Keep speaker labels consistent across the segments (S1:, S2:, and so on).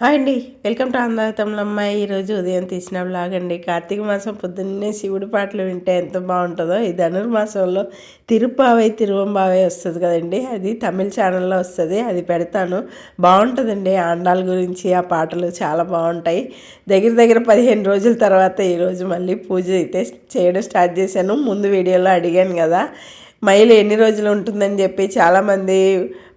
S1: Hi అండి. Welcome to అందాతంలో అమ్మాయి. ఈరోజు ఉదయం తీసిన బ్లాగ్ అండి. కార్తీక మాసం పొద్దున్నే శివుడి పాటలు వింటే ఎంత బాగుంటుందో ఈ ధనుర్మాసంలో తిరుపావై తిరువంబావై వస్తుంది కదండి. అది తమిళ ఛానల్లో వస్తుంది. అది పెడతాను. బాగుంటుందండి. ఆండాల గురించి ఆ పాటలు చాలా బాగుంటాయి. దగ్గర దగ్గర పదిహేను రోజుల తర్వాత ఈరోజు మళ్ళీ పూజ అయితే చేయడం స్టార్ట్ చేశాను. ముందు వీడియోలో అడిగాను కదా. మైలు ఎన్ని రోజులు ఉంటుందని చెప్పి చాలామంది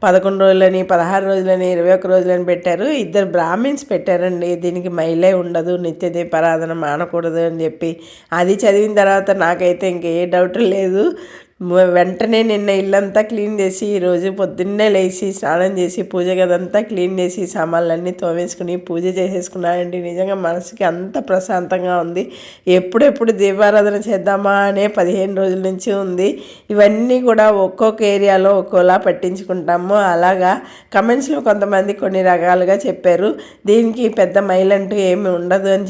S1: పదకొండు రోజులని పదహారు రోజులని ఇరవై ఒక్క రోజులని పెట్టారు. ఇద్దరు బ్రాహ్మిన్స్ పెట్టారండి. దీనికి మైలే ఉండదు నిత్య దీపారాధన మానకూడదు అని చెప్పి. అది చదివిన తర్వాత నాకైతే ఇంకే డౌట్ లేదు. వెంటనే నిన్న ఇల్లంతా క్లీన్ చేసి ఈరోజు పొద్దున్నే లేచి స్నానం చేసి పూజ గదంతా క్లీన్ చేసి సామాన్లన్నీ తోమేసుకుని పూజ చేసేసుకున్నానండి. నిజంగా మనసుకి అంత ప్రశాంతంగా ఉంది. ఎప్పుడెప్పుడు దీపారాధన చేద్దామా అనే పదిహేను రోజుల నుంచి ఉంది. ఇవన్నీ కూడా ఒక్కొక్క ఏరియాలో ఒక్కోలా పట్టించుకుంటాము. అలాగా కమెంట్స్లో కొంతమంది కొన్ని రకాలుగా చెప్పారు. దీనికి పెద్ద మైలంటూ ఏమి ఉండదు అని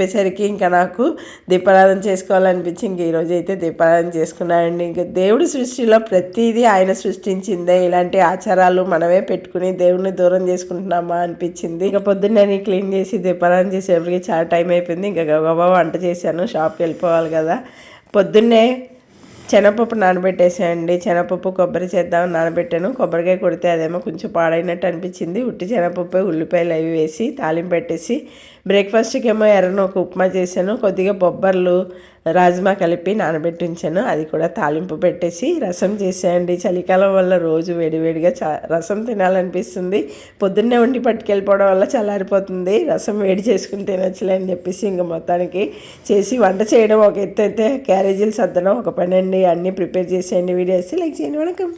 S1: చెప్పేసరికి ఇంకా నాకు దీపారాధన చేసుకోవాలనిపించి ఇంక ఈరోజు అయితే దీపారాధన చేసుకున్నానండి ఇంకా దేవుడి సృష్టిలో ప్రతిదీ ఆయన సృష్టించిందే. ఇలాంటి ఆచారాలు మనమే పెట్టుకుని దేవుడిని దూరం చేసుకుంటున్నామా అనిపించింది. ఇక పొద్దున్నే క్లీన్ చేసి దీపారాధన చేసేపటికి చాలా టైం అయిపోయింది. ఇంకా గబా వంట చేశాను. షాప్కి వెళ్ళిపోవాలి కదా. పొద్దున్నే శనగపప్పు నానబెట్టేసేయండి శనగపప్పు కొబ్బరి చేద్దాం నానబెట్టాను. కొబ్బరికాయ కొడితే అదేమో కొంచెం పాడైనట్టు అనిపించింది. ఉట్టి శనగపప్పు ఉల్లిపాయలు అవి వేసి తాలింపు పెట్టేసి బ్రేక్ఫాస్ట్కి ఏమో ఎర్రను ఒక ఉప్మా చేశాను కొద్దిగా బొబ్బర్లు రాజ్మా కలిపి నానబెట్టి ఉంచాను అది కూడా తాలింపు పెట్టేసి రసం చేసేయండి. చలికాలం వల్ల రోజు వేడివేడిగా చా రసం తినాలనిపిస్తుంది. పొద్దున్నే వండి పట్టుకెళ్ళిపోవడం వల్ల చల్లారిపోతుంది. రసం వేడి చేసుకుని తినచ్చులే అని చెప్పేసి ఇంక మొత్తానికి చేసి వంట చేయడం ఒక ఎత్తు అయితే క్యారేజీలు సర్దడం ఒక పని అండి అన్నీ ప్రిపేర్ చేసేయండి వీడియోస్ లైక్ చేయండి. వణకం.